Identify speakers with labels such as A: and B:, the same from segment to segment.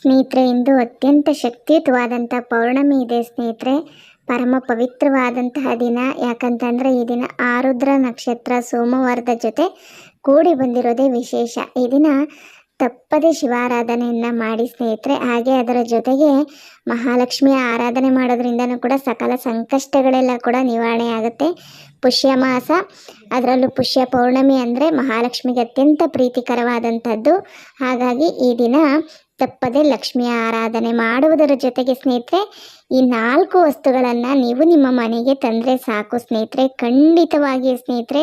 A: ಸ್ನೇಹಿತರೆ, ಇಂದು ಅತ್ಯಂತ ಶಕ್ತಿಯುತವಾದಂಥ ಪೌರ್ಣಮಿ ಇದೆ ಸ್ನೇಹಿತರೆ. ಪರಮ ಪವಿತ್ರವಾದಂತಹ ದಿನ. ಯಾಕಂತಂದರೆ, ಈ ದಿನ ಆರುದ್ರ ನಕ್ಷತ್ರ ಸೋಮವಾರದ ಜೊತೆ ಕೂಡಿ ಬಂದಿರೋದೇ ವಿಶೇಷ. ಈ ದಿನ ತಪ್ಪದೆ ಶಿವಾರಾಧನೆಯನ್ನು ಮಾಡಿ ಸ್ನೇಹಿತರೆ. ಹಾಗೆ ಅದರ ಜೊತೆಗೆ ಮಹಾಲಕ್ಷ್ಮಿಯ ಆರಾಧನೆ ಮಾಡೋದ್ರಿಂದನೂ ಕೂಡ ಸಕಲ ಸಂಕಷ್ಟಗಳೆಲ್ಲ ಕೂಡ ನಿವಾರಣೆ ಆಗುತ್ತೆ. ಪುಷ್ಯ ಮಾಸ. ಅದರಲ್ಲೂ ಪುಷ್ಯ ಪೌರ್ಣಮಿ ಅಂದರೆ ಮಹಾಲಕ್ಷ್ಮಿಗೆ ಅತ್ಯಂತ ಪ್ರೀತಿಕರವಾದಂಥದ್ದು. ಹಾಗಾಗಿ ಈ ದಿನ ತಪ್ಪದೆ ಲಕ್ಷ್ಮಿಯ ಆರಾಧನೆ ಮಾಡುವುದರ ಜೊತೆಗೆ ಸ್ನೇಹಿತರೆ, ಈ ನಾಲ್ಕು ವಸ್ತುಗಳನ್ನು ನೀವು ನಿಮ್ಮ ಮನೆಗೆ ತಂದರೆ ಸಾಕು ಸ್ನೇಹಿತರೆ. ಖಂಡಿತವಾಗಿ ಸ್ನೇಹಿತರೆ,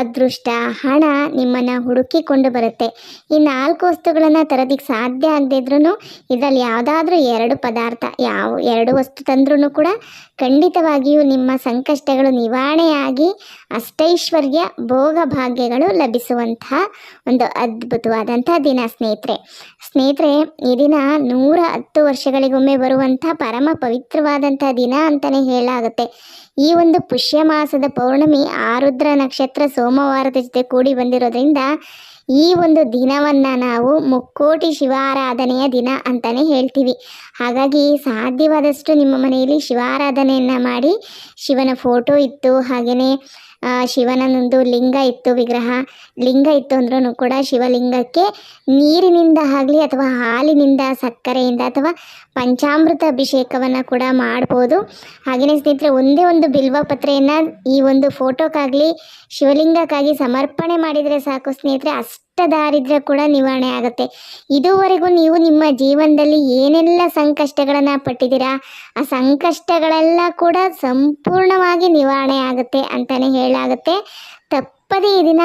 A: ಅದೃಷ್ಟ, ಹಣ ನಿಮ್ಮನ್ನು ಹುಡುಕಿಕೊಂಡು ಬರುತ್ತೆ. ಈ ನಾಲ್ಕು ವಸ್ತುಗಳನ್ನು ತರೋದಕ್ಕೆ ಸಾಧ್ಯ ಆಗದೇ ಇದ್ರೂ ಇದರಲ್ಲಿ ಯಾವುದಾದ್ರೂ ಎರಡು ಪದಾರ್ಥ, ಯಾವ ಎರಡು ವಸ್ತು ತಂದ್ರೂ ಕೂಡ ಖಂಡಿತವಾಗಿಯೂ ನಿಮ್ಮ ಸಂಕಷ್ಟಗಳು ನಿವಾರಣೆಯಾಗಿ ಅಷ್ಟೈಶ್ವರ್ಯ ಭೋಗ ಭಾಗ್ಯಗಳು ಲಭಿಸುವಂತಹ ಒಂದು ಅದ್ಭುತವಾದಂಥ ದಿನ ಸ್ನೇಹಿತರೆ. ಸ್ನೇಹಿತರೆ, ಈ ದಿನ ನೂರ ಹತ್ತು ವರ್ಷಗಳಿಗೊಮ್ಮೆ ಬರುವಂಥ ಪರಮ ಪವಿತ್ರವಾದಂಥ ದಿನ ಅಂತಲೇ ಹೇಳಲಾಗುತ್ತೆ. ಈ ಒಂದು ಪುಷ್ಯ ಮಾಸದ ಪೌರ್ಣಮಿ ಆರುದ್ರ ನಕ್ಷತ್ರ ಸೋಮವಾರದ ಜೊತೆ ಕೂಡಿ ಬಂದಿರೋದ್ರಿಂದ ಈ ಒಂದು ದಿನವನ್ನು ನಾವು ಮುಕ್ಕೋಟಿ ಶಿವಾರಾಧನೆಯ ದಿನ ಅಂತಲೇ ಹೇಳ್ತೀವಿ. ಹಾಗಾಗಿ ಸಾಧ್ಯವಾದಷ್ಟು ನಿಮ್ಮ ಮನೆಯಲ್ಲಿ ಶಿವಾರಾಧನೆಯನ್ನು ಮಾಡಿ ಶಿವನ ಫೋಟೋ ಇತ್ತು ಹಾಗೆಯೇ ಶಿವನದೊಂದು ಲಿಂಗ ಇತ್ತು, ವಿಗ್ರಹ ಲಿಂಗ ಇತ್ತು ಅಂದ್ರೂ ಕೂಡ ಶಿವಲಿಂಗಕ್ಕೆ ನೀರಿನಿಂದ ಆಗಲಿ ಅಥವಾ ಹಾಲಿನಿಂದ ಸಕ್ಕರೆಯಿಂದ ಅಥವಾ ಪಂಚಾಮೃತ ಅಭಿಷೇಕವನ್ನು ಕೂಡ ಮಾಡ್ಬೋದು. ಹಾಗೆಯೇ ಸ್ನೇಹಿತರೆ, ಒಂದೇ ಒಂದು ಬಿಲ್ವ ಪತ್ರೆಯನ್ನು ಈ ಒಂದು ಫೋಟೋಕ್ಕಾಗಲಿ ಶಿವಲಿಂಗಕ್ಕಾಗಿ ಸಮರ್ಪಣೆ ಮಾಡಿದರೆ ಸಾಕು ಸ್ನೇಹಿತರೆ. ಅಷ್ಟು ದಾರಿದ್ರ್ಯ ಕೂಡ ನಿವಾರಣೆ ಆಗುತ್ತೆ. ಇದುವರೆಗೂ ನೀವು ನಿಮ್ಮ ಜೀವನದಲ್ಲಿ ಏನೆಲ್ಲ ಸಂಕಷ್ಟಗಳನ್ನು ಪಟ್ಟಿದ್ದೀರಾ, ಆ ಸಂಕಷ್ಟಗಳೆಲ್ಲ ಕೂಡ ಸಂಪೂರ್ಣವಾಗಿ ನಿವಾರಣೆ ಆಗುತ್ತೆ ಅಂತಲೇ ಹೇಳಾಗುತ್ತೆ ತಪ್ಪದೇ ದಿನ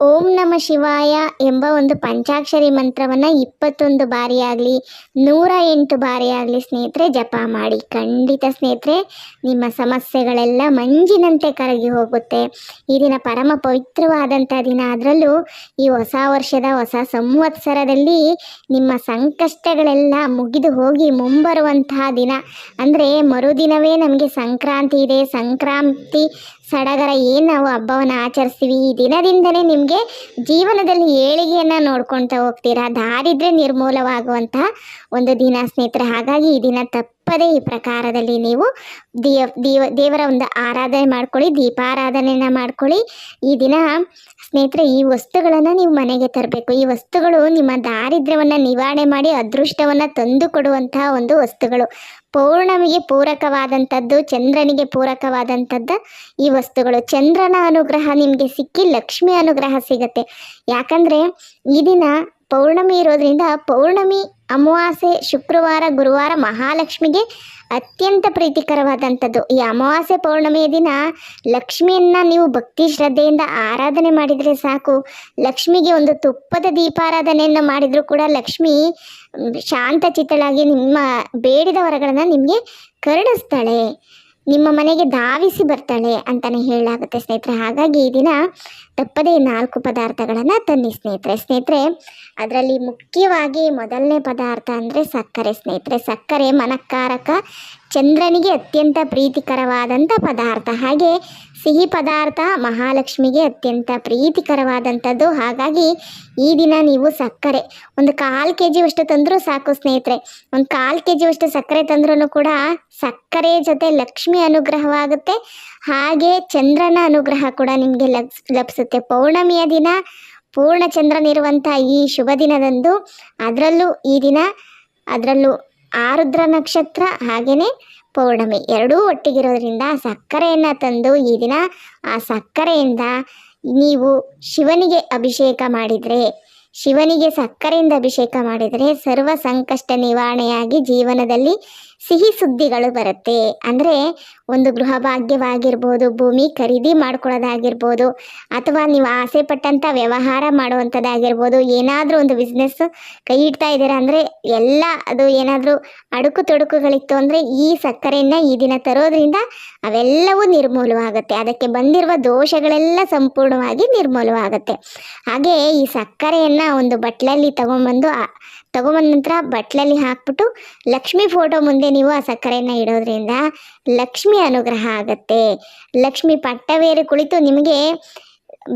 A: ಓಂ ನಮ ಶಿವಾಯ ಎಂಬ ಒಂದು ಪಂಚಾಕ್ಷರಿ ಮಂತ್ರವನ್ನು ಇಪ್ಪತ್ತೊಂದು ಬಾರಿಯಾಗಲಿ, ನೂರ ಎಂಟು ಬಾರಿಯಾಗಲಿ ಸ್ನೇಹಿತರೆ ಜಪ ಮಾಡಿ. ಖಂಡಿತ ಸ್ನೇಹಿತರೆ, ನಿಮ್ಮ ಸಮಸ್ಯೆಗಳೆಲ್ಲ ಮಂಜಿನಂತೆ ಕರಗಿ ಹೋಗುತ್ತೆ. ಈ ದಿನ ಪರಮ ಪವಿತ್ರವಾದಂಥ ದಿನ ಅದರಲ್ಲೂ ಈ ಹೊಸ ವರ್ಷದ, ಹೊಸ ಸಂವತ್ಸರದಲ್ಲಿ ನಿಮ್ಮ ಸಂಕಷ್ಟಗಳೆಲ್ಲ ಮುಗಿದು ಹೋಗಿ ಮುಂಬರುವಂತಹ ದಿನ. ಅಂದರೆ ಮರುದಿನವೇ ನಮಗೆ ಸಂಕ್ರಾಂತಿ ಇದೆ. ಸಂಕ್ರಾಂತಿ ಸಡಗರ ಏನು ನಾವು ಹಬ್ಬವನ್ನು ಆಚರಿಸ್ತೀವಿ? ಈ ದಿನದಿಂದಲೇ ನಿಮಗೆ ಜೀವನದಲ್ಲಿ ಏಳಿಗೆಯನ್ನು ನೋಡ್ಕೊಳ್ತಾ ಹೋಗ್ತೀರಾ? ದಾರಿದ್ರೆ ನಿರ್ಮೂಲವಾಗುವಂತಹ ಒಂದು ದಿನ ಸ್ನೇಹಿತರೆ. ಹಾಗಾಗಿ ಈ ದಿನ ತಪ್ಪದೇ ಈ ಪ್ರಕಾರದಲ್ಲಿ ನೀವು ದೇವ, ದೇವರ ಒಂದು ಆರಾಧನೆ ಮಾಡ್ಕೊಳ್ಳಿ, ದೀಪಾರಾಧನೆಯನ್ನು ಮಾಡ್ಕೊಳ್ಳಿ. ಈ ದಿನ ಸ್ನೇಹಿತರೆ, ಈ ವಸ್ತುಗಳನ್ನು ನೀವು ಮನೆಗೆ ತರಬೇಕು. ಈ ವಸ್ತುಗಳು ನಿಮ್ಮ ದಾರಿದ್ರ್ಯವನ್ನು ನಿವಾರಣೆ ಮಾಡಿ, ಅದೃಷ್ಟವನ್ನು ತಂದು ಕೊಡುವಂತಹ ಒಂದು ವಸ್ತುಗಳು. ಪೌರ್ಣಮಿಗೆ ಪೂರಕವಾದಂಥದ್ದು, ಚಂದ್ರನಿಗೆ ಪೂರಕವಾದಂಥದ್ದು ಈ ವಸ್ತುಗಳು. ಚಂದ್ರನ ಅನುಗ್ರಹ ನಿಮಗೆ ಸಿಕ್ಕಿ, ಲಕ್ಷ್ಮಿ ಅನುಗ್ರಹ ಸಿಗತ್ತೆ. ಯಾಕಂದರೆ, ಈ ದಿನ ಪೌರ್ಣಮಿ ಇರೋದ್ರಿಂದ ಪೌರ್ಣಮಿ, ಅಮಾವಾಸ್ಯೆ, ಶುಕ್ರವಾರ, ಗುರುವಾರ ಮಹಾಲಕ್ಷ್ಮಿಗೆ ಅತ್ಯಂತ ಪ್ರೀತಿಕರವಾದಂಥದ್ದು. ಈ ಅಮಾವಾಸ್ಯೆ ಪೌರ್ಣಮಿಯ ದಿನ ಲಕ್ಷ್ಮಿಯನ್ನು ನೀವು ಭಕ್ತಿ ಶ್ರದ್ಧೆಯಿಂದ ಆರಾಧನೆ ಮಾಡಿದರೆ ಸಾಕು. ಲಕ್ಷ್ಮಿಗೆ ಒಂದು ತುಪ್ಪದ ದೀಪಾರಾಧನೆಯನ್ನು ಮಾಡಿದರೂ ಕೂಡ ಲಕ್ಷ್ಮಿ, ಶಾಂತ ಚಿತ್ತಳಾಗಿ ನಿಮ್ಮ ಬೇಡಿದ ವರಗಳನ್ನು ನಿಮಗೆ ಕರುಣಿಸ್ತಾಳೆ ನಿಮ್ಮ ಮನೆಗೆ ಧಾವಿಸಿ ಬರ್ತಾಳೆ ಅಂತಲೇ ಹೇಳಲಾಗುತ್ತೆ ಸ್ನೇಹಿತರೆ. ಹಾಗಾಗಿ ಈ ದಿನ ತಪ್ಪದೇ ನಾಲ್ಕು ಪದಾರ್ಥಗಳನ್ನು ತನ್ನಿ ಸ್ನೇಹಿತರೆ. ಸ್ನೇಹಿತರೆ, ಅದರಲ್ಲಿ ಮುಖ್ಯವಾಗಿ ಮೊದಲನೇ ಪದಾರ್ಥ ಅಂದರೆ ಸಕ್ಕರೆ ಸ್ನೇಹಿತರೆ. ಸಕ್ಕರೆ ಮನಕ್ಕಾರಕ ಚಂದ್ರನಿಗೆ ಅತ್ಯಂತ ಪ್ರೀತಿಕರವಾದಂಥ ಪದಾರ್ಥ. ಹಾಗೆ ಸಿಹಿ ಪದಾರ್ಥ ಮಹಾಲಕ್ಷ್ಮಿಗೆ ಅತ್ಯಂತ ಪ್ರೀತಿಕರವಾದಂಥದ್ದು. ಹಾಗಾಗಿ ಈ ದಿನ ನೀವು ಸಕ್ಕರೆ, ಒಂದು ಕಾಲು ಕೆ ಜಿಯಷ್ಟು ತಂದರೂ ಸಾಕು ಸ್ನೇಹಿತರೆ. ಒಂದು ಕಾಲು ಕೆ ಜಿಯಷ್ಟು ಸಕ್ಕರೆ ತಂದ್ರೂ ಕೂಡ ಸಕ್ಕರೆ ಜೊತೆ ಲಕ್ಷ್ಮಿ ಅನುಗ್ರಹವಾಗುತ್ತೆ. ಹಾಗೆ ಚಂದ್ರನ ಅನುಗ್ರಹ ಕೂಡ ನಿಮಗೆ ಲಭ್ಸ್ ಲಭಿಸುತ್ತೆ. ಪೌರ್ಣಮಿಯ ದಿನ ಪೂರ್ಣ ಚಂದ್ರನಿರುವಂಥ ಈ ಶುಭ ದಿನದಂದು. ಅದರಲ್ಲೂ ಈ ದಿನ, ಅದರಲ್ಲೂ ಆರುದ್ರ ನಕ್ಷತ್ರ ಹಾಗೆಯೇ ಪೌರ್ಣಮಿ ಎರಡೂ ಒಟ್ಟಿಗಿರೋದ್ರಿಂದ ಸಕ್ಕರೆಯನ್ನು ತಂದು ಈ ದಿನ ಆ ಸಕ್ಕರೆಯಿಂದ ನೀವು ಶಿವನಿಗೆ ಅಭಿಷೇಕ ಮಾಡಿದರೆ, ಶಿವನಿಗೆ ಸಕ್ಕರೆಯಿಂದ ಅಭಿಷೇಕ ಮಾಡಿದರೆ ಸರ್ವ ಸಂಕಷ್ಟ ನಿವಾರಣೆಯಾಗಿ ಜೀವನದಲ್ಲಿ ಸಿಹಿ ಸುದ್ದಿಗಳು ಬರುತ್ತೆ. ಅಂದರೆ ಒಂದು ಗೃಹ ಭಾಗ್ಯವಾಗಿರ್ಬೋದು, ಭೂಮಿ ಖರೀದಿ ಮಾಡ್ಕೊಳ್ಳೋದಾಗಿರ್ಬೋದು, ಅಥವಾ ನೀವು ಆಸೆ ಪಟ್ಟಂಥ ವ್ಯವಹಾರ ಮಾಡುವಂಥದ್ದಾಗಿರ್ಬೋದು, ಏನಾದರೂ ಒಂದು ಬಿಸ್ನೆಸ್ ಕೈ ಇಡ್ತಾ ಇದ್ದೀರಾ ಅಂದರೆ ಎಲ್ಲ ಅದು ಏನಾದರೂ ಅಡುಕು ತೊಡಕುಗಳಿತ್ತು ಅಂದರೆ ಈ ಸಕ್ಕರೆಯನ್ನು ಈ ದಿನ ತರೋದ್ರಿಂದ ಅವೆಲ್ಲವೂ ನಿರ್ಮೂಲವಾಗುತ್ತೆ. ಅದಕ್ಕೆ ಬಂದಿರುವ ದೋಷಗಳೆಲ್ಲ ಸಂಪೂರ್ಣವಾಗಿ ನಿರ್ಮೂಲವಾಗುತ್ತೆ. ಹಾಗೆ ಈ ಸಕ್ಕರೆಯನ್ನು ಒಂದು ಬಟ್ಲಲ್ಲಿ ತಗೊಂಡ್ಬಂದು ತಗೊಂಬಂದ ನಂತರ ಬಟ್ಲಲ್ಲಿ ಹಾಕ್ಬಿಟ್ಟು ಲಕ್ಷ್ಮಿ ಫೋಟೋ ಮುಂದೆ ನೀವು ಆ ಸಕ್ಕರೆಯನ್ನು ಇಡೋದ್ರಿಂದ ಲಕ್ಷ್ಮಿ ಅನುಗ್ರಹ ಆಗತ್ತೆ. ಲಕ್ಷ್ಮಿ ಪಟ್ಟವೇರು ಕುಳಿತು ನಿಮಗೆ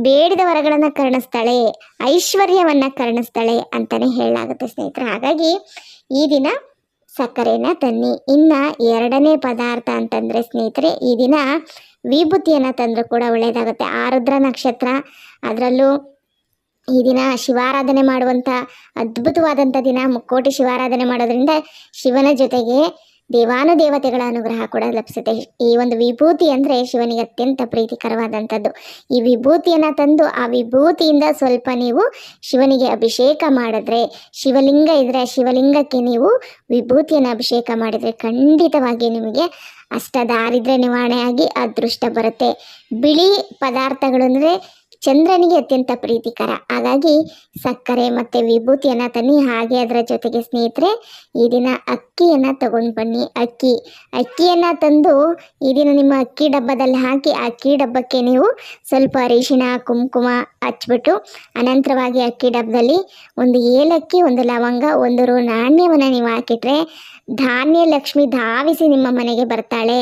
A: ಬೇಡಿದ ವರಗಳನ್ನು ಕರುಣಿಸ್ತಾಳೆ, ಐಶ್ವರ್ಯವನ್ನು ಕರ್ಣಿಸ್ತಾಳೆ ಅಂತಲೇ ಹೇಳಲಾಗುತ್ತೆ ಸ್ನೇಹಿತರೆ. ಹಾಗಾಗಿ ಈ ದಿನ ಸಕ್ಕರೆಯನ್ನು ತನ್ನಿ. ಇನ್ನು ಎರಡನೇ ಪದಾರ್ಥ ಅಂತಂದರೆ ಸ್ನೇಹಿತರೆ, ಈ ದಿನ ವಿಭೂತಿಯನ್ನು ತಂದರೂ ಕೂಡ ಒಳ್ಳೆಯದಾಗುತ್ತೆ ಆರುದ್ರ ನಕ್ಷತ್ರ, ಅದರಲ್ಲೂ ಈ ದಿನ ಶಿವಾರಾಧನೆ ಮಾಡುವಂಥ ಅದ್ಭುತವಾದಂಥ ದಿನ, ಮುಕ್ಕೋಟಿ ಶಿವಾರಾಧನೆ ಮಾಡೋದ್ರಿಂದ ಶಿವನ ಜೊತೆಗೆ ದೇವಾನುದೇವತೆಗಳ ಅನುಗ್ರಹ ಕೂಡ ಲಭಿಸುತ್ತೆ. ಈ ಒಂದು ವಿಭೂತಿ ಅಂದರೆ ಶಿವನಿಗೆ ಅತ್ಯಂತ ಪ್ರೀತಿಕರವಾದಂಥದ್ದು. ಈ ವಿಭೂತಿಯನ್ನು ತಂದು ಆ ವಿಭೂತಿಯಿಂದ ಸ್ವಲ್ಪ ನೀವು ಶಿವನಿಗೆ ಅಭಿಷೇಕ ಮಾಡಿದ್ರೆ, ಶಿವಲಿಂಗ ಇದ್ದರೆ ಶಿವಲಿಂಗಕ್ಕೆ ನೀವು ವಿಭೂತಿಯನ್ನು ಅಭಿಷೇಕ ಮಾಡಿದರೆ ಖಂಡಿತವಾಗಿ ನಿಮಗೆ ಅಷ್ಟ ದಾರಿದ್ರೆ ನಿವಾರಣೆಯಾಗಿ ಅದೃಷ್ಟ ಬರುತ್ತೆ. ಬಿಳಿ ಪದಾರ್ಥಗಳು ಅಂದರೆ ಚಂದ್ರನಿಗೆ ಅತ್ಯಂತ ಪ್ರೀತಿಕರ. ಹಾಗಾಗಿ ಸಕ್ಕರೆ ಮತ್ತು ವಿಭೂತಿಯನ್ನು ತನ್ನಿ, ಹಾಗೆ ಅದರ ಜೊತೆಗೆ ಸ್ನೇಹಿತರೆ, ಈ ದಿನ ಅಕ್ಕಿಯನ್ನು ತಗೊಂಡು ಬನ್ನಿ. ಅಕ್ಕಿ, ಅಕ್ಕಿಯನ್ನು ತಂದು ಈ ದಿನ ನಿಮ್ಮ ಅಕ್ಕಿ ಡಬ್ಬದಲ್ಲಿ ಹಾಕಿ ಅಕ್ಕಿ ಡಬ್ಬಕ್ಕೆ ನೀವು ಸ್ವಲ್ಪ ಅರಿಶಿನ ಕುಂಕುಮ ಹಚ್ಬಿಟ್ಟು, ಅನಂತರವಾಗಿ ಅಕ್ಕಿ ಡಬ್ಬದಲ್ಲಿ ಒಂದು ಏಲಕ್ಕಿ, ಒಂದು ಲವಂಗ, ಒಂದು ರು ನಾಣ್ಯವನ್ನು ನೀವು ಹಾಕಿಟ್ರೆ ಧಾನ್ಯ ಲಕ್ಷ್ಮಿ ಧಾವಿಸಿ ನಿಮ್ಮ ಮನೆಗೆ ಬರ್ತಾಳೆ.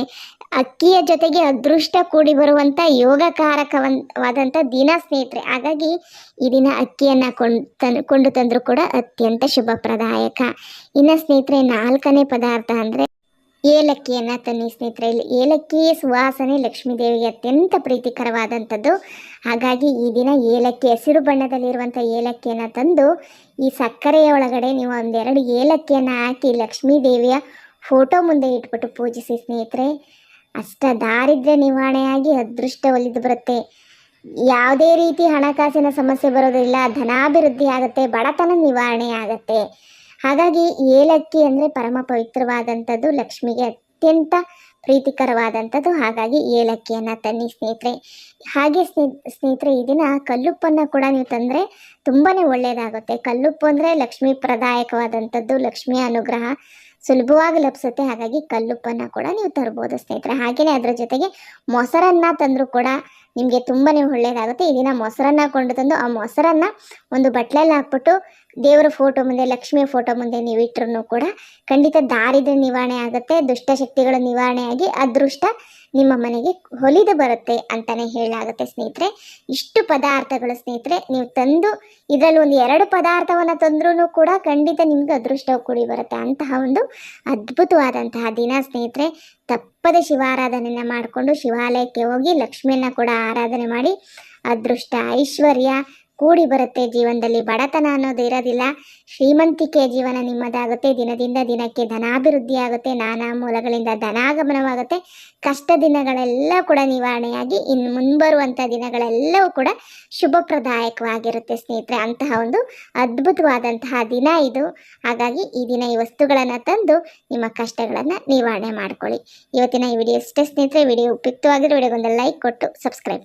A: ಅಕ್ಕಿಯ ಜೊತೆಗೆ ಅದೃಷ್ಟ ಕೂಡಿ ಬರುವಂಥ ಯೋಗಕಾರಕವಾದಂಥ ದಿನ ಸ್ನೇಹಿತರೆ, ಹಾಗಾಗಿ ಈ ದಿನ ಅಕ್ಕಿಯನ್ನು ಕೊಂಡು ತನ್, ಕೊಂಡು ತಂದರೂ ಕೂಡ ಅತ್ಯಂತ ಶುಭಪ್ರದಾಯಕ ಇನ್ನು ಸ್ನೇಹಿತರೆ, ನಾಲ್ಕನೇ ಪದಾರ್ಥ ಅಂದರೆ ಏಲಕ್ಕಿಯನ್ನು ತನ್ನಿ ಸ್ನೇಹಿತರೆ. ಇಲ್ಲಿ ಏಲಕ್ಕಿ ಸುವಾಸನೆ ಲಕ್ಷ್ಮೀ ದೇವಿಗೆ ಅತ್ಯಂತ ಪ್ರೀತಿಕರವಾದಂಥದ್ದು ಹಾಗಾಗಿ ಈ ದಿನ ಏಲಕ್ಕಿ, ಹಸಿರು ಬಣ್ಣದಲ್ಲಿರುವಂಥ ಏಲಕ್ಕಿಯನ್ನು ತಂದು ಈ ಸಕ್ಕರೆಯ ಒಳಗಡೆ ನೀವು ಒಂದೆರಡು ಏಲಕ್ಕಿಯನ್ನು ಹಾಕಿ ಲಕ್ಷ್ಮೀ ದೇವಿಯ ಫೋಟೋ ಮುಂದೆ ಇಟ್ಬಿಟ್ಟು ಪೂಜಿಸಿ ಸ್ನೇಹಿತರೆ. ಅಷ್ಟ ದಾರಿದ್ರ್ಯ ನಿವಾರಣೆಯಾಗಿ ಅದೃಷ್ಟ ಒಲಿದು ಬರುತ್ತೆ. ಯಾವುದೇ ರೀತಿ ಹಣಕಾಸಿನ ಸಮಸ್ಯೆ ಬರೋದಿಲ್ಲ ಧನಾಭಿವೃದ್ಧಿ ಆಗುತ್ತೆ, ಬಡತನ ನಿವಾರಣೆ ಆಗುತ್ತೆ. ಹಾಗಾಗಿ ಏಲಕ್ಕಿ ಅಂದರೆ ಪರಮ ಪವಿತ್ರವಾದಂಥದ್ದು ಲಕ್ಷ್ಮಿಗೆ ಅತ್ಯಂತ ಪ್ರೀತಿಕರವಾದಂಥದ್ದು. ಹಾಗಾಗಿ ಏಲಕ್ಕಿಯನ್ನು ತನ್ನಿ ಸ್ನೇಹಿತರೆ. ಹಾಗೆ ಸ್ನೇ, ಸ್ನೇಹಿತರೆ, ಈ ದಿನ ಕಲ್ಲುಪ್ಪನ್ನು ಕೂಡ ನೀವು ತಂದರೆ ತುಂಬಾ ಒಳ್ಳೆಯದಾಗುತ್ತೆ ಕಲ್ಲುಪ್ಪು ಅಂದರೆ ಲಕ್ಷ್ಮೀ ಪ್ರದಾಯಕವಾದಂಥದ್ದು, ಲಕ್ಷ್ಮಿಯ ಅನುಗ್ರಹ. ಸುಲಭವಾಗಿ ಲಭಿಸುತ್ತೆ ಹಾಗಾಗಿ ಕಲ್ಲುಪ್ಪನ್ನು ಕೂಡ ನೀವು ತರ್ಬೋದು ಸ್ನೇಹಿತರೆ. ಹಾಗೆಯೇ ಅದರ ಜೊತೆಗೆ ಮೊಸರನ್ನ ತಂದರೂ ಕೂಡ ನಿಮಗೆ ತುಂಬಾ ಒಳ್ಳೆಯದಾಗುತ್ತೆ ಈ ದಿನ ಮೊಸರನ್ನು ಕೊಂಡು ತಂದು ಆ ಮೊಸರನ್ನು ಒಂದು ಬಟ್ಲಲ್ಲಿ ಹಾಕ್ಬಿಟ್ಟು ದೇವರ ಫೋಟೋ ಮುಂದೆ, ಲಕ್ಷ್ಮಿಯ ಫೋಟೋ ಮುಂದೆ ನೀವು ಕೂಡ ಖಂಡಿತ ದಾರಿದ್ರ ನಿವಾರಣೆ ಆಗುತ್ತೆ. ದುಷ್ಟಶಕ್ತಿಗಳ ನಿವಾರಣೆಯಾಗಿ, ಅದೃಷ್ಟ ನಿಮ್ಮ ಮನೆಗೆ ಹೊಲಿದು ಬರುತ್ತೆ ಅಂತಲೇ ಹೇಳಲಾಗುತ್ತೆ ಸ್ನೇಹಿತರೆ. ಇಷ್ಟು ಪದಾರ್ಥಗಳು ಸ್ನೇಹಿತರೆ, ನೀವು ತಂದು ಇದರಲ್ಲಿ ಒಂದು ಎರಡು ಪದಾರ್ಥವನ್ನು ತಂದ್ರೂ ಕೂಡ ಖಂಡಿತ ನಿಮ್ಗೆ ಅದೃಷ್ಟ ಕೂಡಿ ಬರುತ್ತೆ. ಅಂತಹ ಒಂದು ಅದ್ಭುತವಾದಂತಹ ದಿನ ಸ್ನೇಹಿತರೆ. ತಪ್ಪದೆ ಶಿವಾರಾಧನೆಯನ್ನು ಮಾಡಿಕೊಂಡು ಶಿವಾಲಯಕ್ಕೆ ಹೋಗಿ ಲಕ್ಷ್ಮಿಯನ್ನು ಕೂಡ ಆರಾಧನೆ ಮಾಡಿ, ಅದೃಷ್ಟ, ಐಶ್ವರ್ಯ ಕೂಡಿ ಬರುತ್ತೆ ಜೀವನದಲ್ಲಿ. ಬಡತನ ಅನ್ನೋದು ಇರೋದಿಲ್ಲ. ಶ್ರೀಮಂತಿಕೆ ಜೀವನ ನಿಮ್ಮದಾಗುತ್ತೆ. ದಿನದಿಂದ ದಿನಕ್ಕೆ ಧನಾಭಿವೃದ್ಧಿ ಆಗುತ್ತೆ ನಾನಾ ಮೂಲಗಳಿಂದ ಧನಾಗಮನವಾಗುತ್ತೆ. ಕಷ್ಟ ದಿನಗಳೆಲ್ಲ ಕೂಡ ನಿವಾರಣೆಯಾಗಿ ಇನ್ನು ಮುಂಬರುವಂಥ ದಿನಗಳೆಲ್ಲವೂ ಕೂಡ ಶುಭಪ್ರದಾಯಕವಾಗಿರುತ್ತೆ ಸ್ನೇಹಿತರೆ. ಅಂತಹ ಒಂದು ಅದ್ಭುತವಾದಂತಹ ದಿನ ಇದು. ಹಾಗಾಗಿ ಈ ದಿನ ಈ ವಸ್ತುಗಳನ್ನು ತಂದು ನಿಮ್ಮ ಕಷ್ಟಗಳನ್ನು ನಿವಾರಣೆ ಮಾಡ್ಕೊಳ್ಳಿ. ಇವತ್ತಿನ ಈ ವಿಡಿಯೋ ಇಷ್ಟೇ ಸ್ನೇಹಿತರೆ. ವಿಡಿಯೋ ಉಪಯುಕ್ತವಾಗಿರೋ ವಿಡಿಯೋಗೊಂದು ಲೈಕ್ ಕೊಟ್ಟು ಸಬ್ಸ್ಕ್ರೈಬ್